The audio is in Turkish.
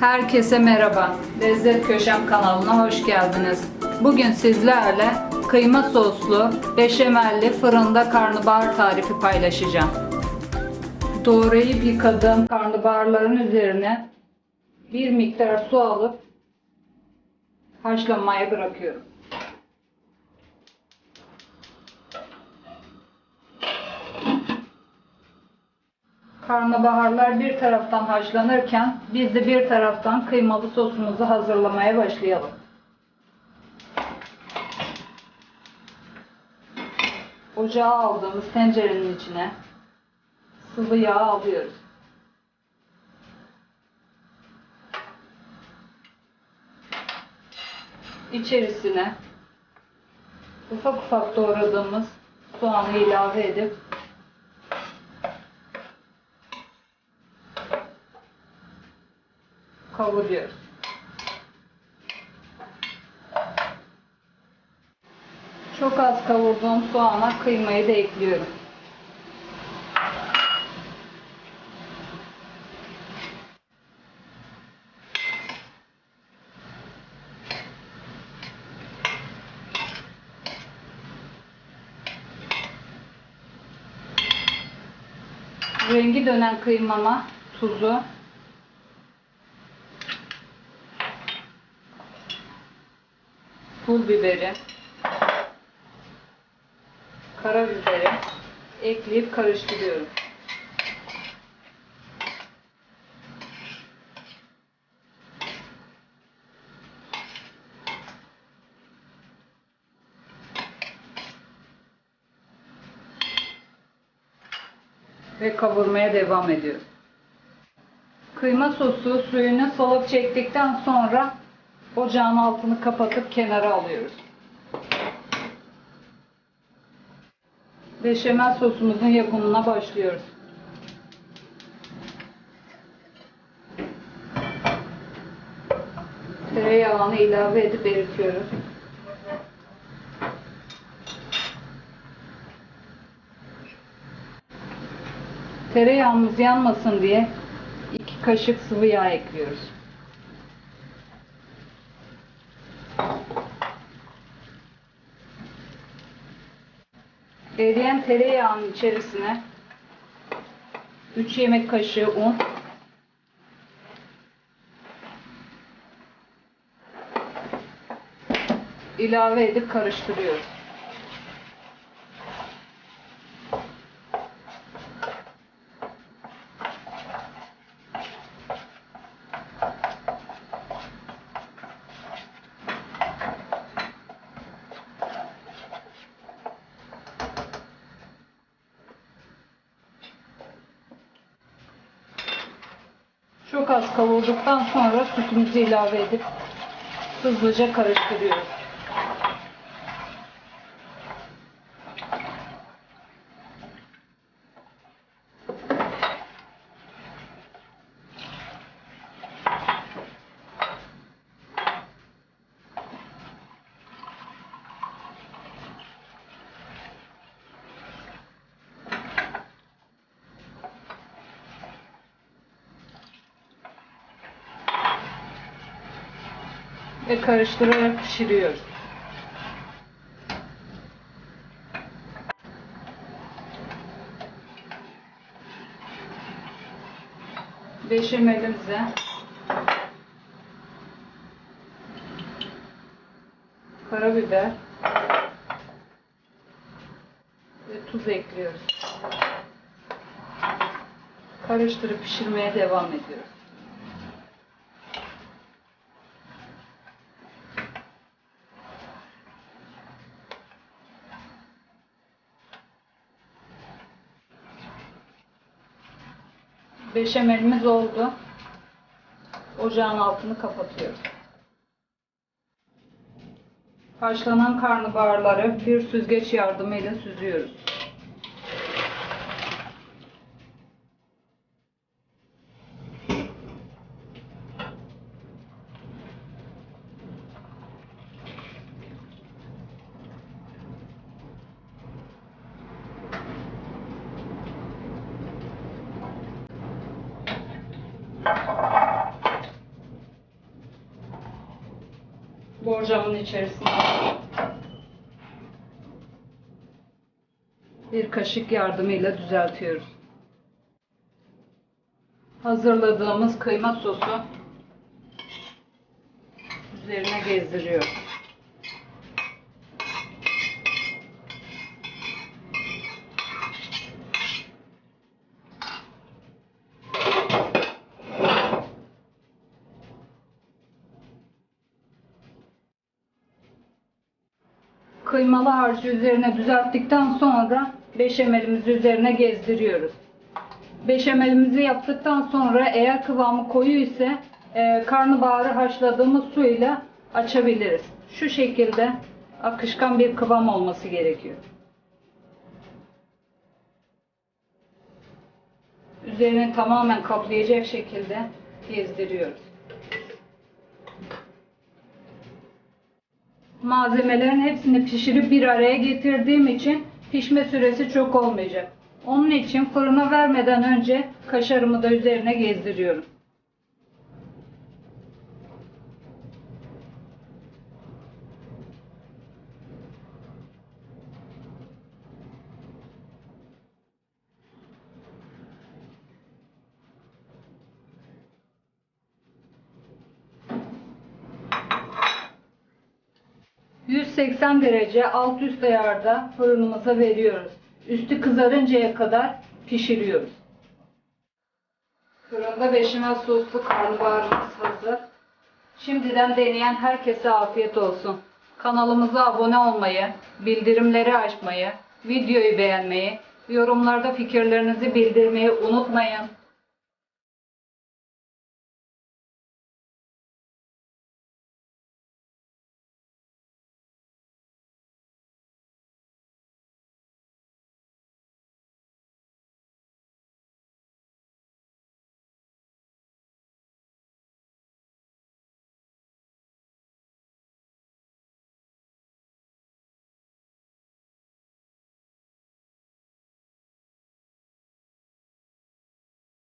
Herkese merhaba. Lezzet Köşem kanalına hoş geldiniz. Bugün sizlerle kıyma soslu, beşamelli fırında karnabahar tarifi paylaşacağım. Doğrayıp yıkadığım karnabaharların üzerine bir miktar su alıp haşlanmaya bırakıyorum. Karnabaharlar bir taraftan haşlanırken biz de bir taraftan kıymalı sosumuzu hazırlamaya başlayalım. Ocağa aldığımız tencerenin içine sıvı yağ alıyoruz. İçerisine ufak ufak doğradığımız soğanı ilave edip kavuruyoruz. Çok az kavurduğum soğana kıymayı da ekliyorum. Rengi dönen kıymama tuzu, biberi, karabiberi ekleyip karıştırıyorum. Ve kavurmaya devam ediyorum. Kıyma sosu suyunu salıp çektikten sonra ocağın altını kapatıp kenara alıyoruz. Beşamel sosumuzun yapımına başlıyoruz. Tereyağını ilave edip eritiyoruz. Tereyağımız yanmasın diye iki kaşık sıvı yağ ekliyoruz. Eriyen tereyağının içerisine 3 yemek kaşığı un, ilave edip karıştırıyoruz. Çok az kavurduktan sonra sütümüzü ilave edip hızlıca karıştırıyoruz. Ve karıştırarak pişiriyoruz. Beşamelimize karabiber ve tuz ekliyoruz. Karıştırıp pişirmeye devam ediyoruz. Beşamelimiz oldu. Ocağın altını kapatıyoruz. Haşlanan karnabaharları bir süzgeç yardımıyla süzüyoruz. Borcamın içerisine bir kaşık yardımıyla düzeltiyoruz. Hazırladığımız kıyma sosu üzerine gezdiriyoruz. Kıymalı harcı üzerine düzelttikten sonra beşamelimizi üzerine gezdiriyoruz. Beşamelimizi yaptıktan sonra eğer kıvamı koyu ise e, karnabaharı haşladığımız suyla açabiliriz. Şu şekilde akışkan bir kıvam olması gerekiyor. Üzerini tamamen kaplayacak şekilde gezdiriyoruz. Malzemelerin hepsini pişirip bir araya getirdiğim için pişme süresi çok olmayacak. Onun için fırına vermeden önce kaşarımı da üzerine gezdiriyorum. ...180 derece alt üst ayarda fırınımıza veriyoruz. Üstü kızarıncaya kadar pişiriyoruz. Fırında beşamel soslu karnabaharımız hazır. Şimdiden deneyen herkese afiyet olsun. Kanalımıza abone olmayı, bildirimleri açmayı, videoyu beğenmeyi, yorumlarda fikirlerinizi bildirmeyi unutmayın.